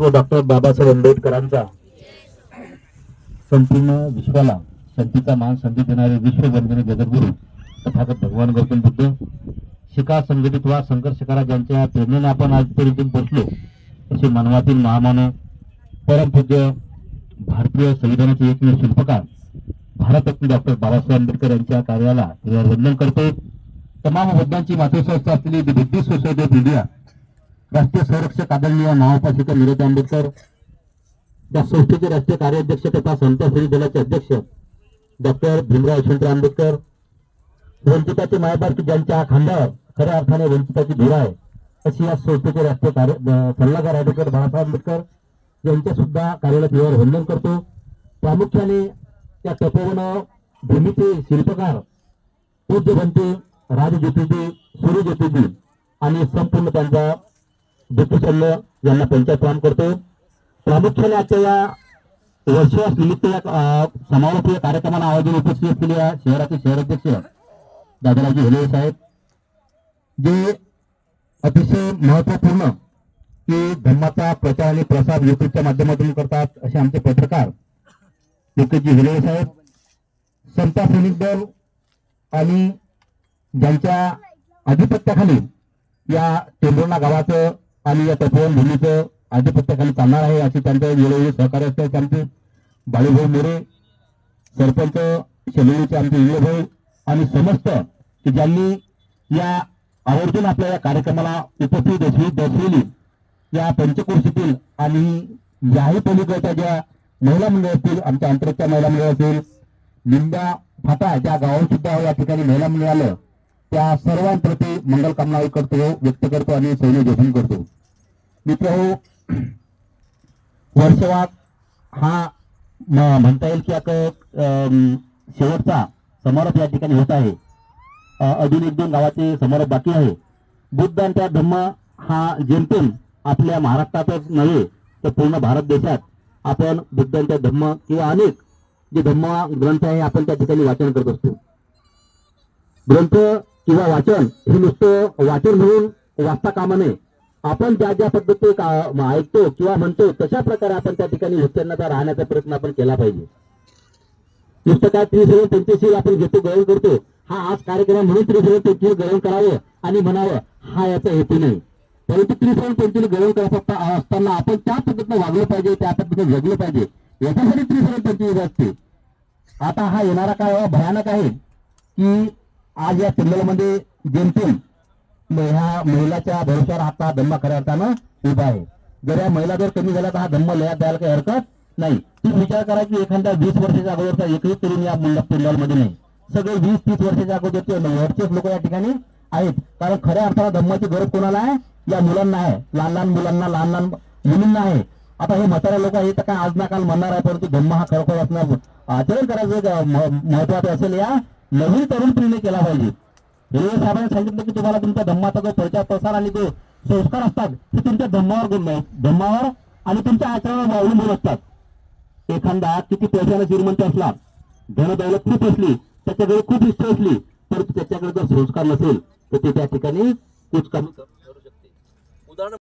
व डॉक्टर बाबासाहेब आंबेडकरांचा संपूर्ण विश्वाला संतीचा मान संधी देणारे विश्ववंदनी जगद्गुरू तथागत भगवान गौतम बुद्ध शिका संघटित वा संघर्ष करा ज्यांच्या प्रेरणेने आपण आजपर्यंत पोहोचलो असे मानवातील महामानव परमपूज्य भारतीय संविधानाचे एकमेव शिल्पकार भारतरत्न डॉक्टर बाबासाहेब आंबेडकर यांच्या कार्याला वंदन करतो तमाम वडिलांची मातृसंस्था असलेली the Buddhist Society of India राष्ट्रीय संरक्षक आदरणीय महाउपासिका नीरज आंबेडकर त्या संस्थेचे राष्ट्रीय कार्याध्यक्ष तथा समता फेरी दलाचे अध्यक्ष डॉक्टर भीमराव यशवंतराव आंबेडकर वंचिताचे मायबाप ज्यांच्या खांद्यावर खऱ्या अर्थाने वंचिताची धुरा आहे अशी या संस्थेचे राष्ट्रीय कार्य सल्लागार ॲडव्होकेट बाळासाहेब आंबेडकर यांच्या सुद्धा कार्यालयात देवावर वंदन करतो. प्रामुख्याने त्या तपोवन भूमीचे शिल्पकार पूज्य बनते राजज्योतिजी सूर्यज्योतिजी आणि संपूर्ण त्यांचा सल्ल यांना पंचायत काम करतो. प्रामुख्याने आजच्या या वर्षवास निमित्त या अं, समारोपीय कार्यक्रमाला आयोजन उपस्थित असलेल्या शहराचे शहराध्यक्ष दादारावजी हेले साहेब जे अतिशय महत्त्वपूर्ण की धर्माचा प्रचार आणि प्रसार युट्यूबच्या माध्यमातून करतात असे आमचे पत्रकार लोकेशजी हिरे साहेब संता सैनिक दल आणि ज्यांच्या अधिपत्याखाली या टेंभुर्णा गावाचं आणि या तपोवन भूमीचं अधिपत्याखाली चालणार आहे असे त्यांचं वेळोवेळी सहकार्य असते. आमचे बाळूभाऊ मोरे सरपंच शेलुळीचे आमचे विजयभाऊ आणि समस्त की ज्यांनी या आवर्जून आपल्या या कार्यक्रमाला उपस्थित असली दर्शविली. या पंचकोशीतील आणि याही पलीकडच्या ज्या महिला मंडळ असतील आमच्या अंतरच्या महिला मंडळ असेल निंबा फाटा ज्या गावात सुद्धा या ठिकाणी महिला मंडळ आलं त्या सर्वांप्रती मंगल कामना करतो व्यक्त करतो आणि सैन्य जोखीम करतो. मित्र हो वर्षवाद हा म्हणता येईल की आता शेवटचा समारोप या ठिकाणी होत आहे. अजून एक दोन गावाचे समारोप बाकी आहे. बुद्ध आणि त्या धम्म हा जेमतेम आपल्या महाराष्ट्रातच नव्हे तर पूर्ण भारत देशात आपण बुद्धांच्या धम्म किंवा अनेक जे धम्म ग्रंथ आहे आपण त्या ठिकाणी वाचन करत असतो. ग्रंथ किंवा वाचन हे नुसतं वाचन म्हणून वाचता कामा नये. आपण ज्या ज्या पद्धती ऐकतो किंवा म्हणतो तशा प्रकारे आपण त्या ठिकाणी उत्तीर्णता राहण्याचा प्रयत्न आपण केला पाहिजे. नुसतं काय त्रिसरण आपण घेतो ग्रहण करतो. हा आज कार्यक्रम म्हणून त्रिसरण पंचशील ग्रहण करावं आणि म्हणावं हा याचा हेतू नाही. परंतु त्रिसरण पंचशील ग्रहण करत असताना आपण त्या पद्धतीनं वागलं पाहिजे त्या पद्धतीनं जगलं पाहिजे. याच्यासाठी त्रिसरण पंचशील असते. आता हा येणारा काळ भयानक आहे की आज या सिंगलमध्ये जेमतेम ह्या महिलाच्या भरोश्यावर आता धम्मा खऱ्या अर्थानं उभा आहे. जर या महिला जर कमी झाल्या तर हा धम्म लयात द्यायला काही हरकत नाही. तुम्ही विचार करा की एखाद्या वीस वर्षाच्या अगोदरचा एकही तरुण या मंडपमध्ये नाही. सगळे वीस तीस वर्षाच्या अगोदरचे वरचेच लोक या ठिकाणी आहेत. कारण खऱ्या अर्थानं धम्माची गरज कोणाला आहे? या मुलांना आहे. लहान लहान मुलांना लहान लहान मुलींना आहे. आता हे म्हातारे लोक हे तर काय आज ना काल म्हणणार आहे परंतु धम्म हा खरोखर असणार आचरण करायचं एक महत्वाचं असेल या नवीन तरुण पिढीने केला पाहिजे. हे साहेबांनी सांगितलं की तुम्हाला तुमच्या धम्माचा जो प्रचार प्रसार आणि जो संस्कार असतात ते तुमच्या धम्मावर गुण- धम्मावर आणि तुमच्या आचरणावर अवलंबून असतात. एखादा किती पैशाला श्रीमंत असला धनदौलत खूप असली त्याच्याकडे खूप इच्छा असली परंतु त्याच्याकडे जर संस्कार नसेल तर ते त्या ठिकाणी कुचकामी करू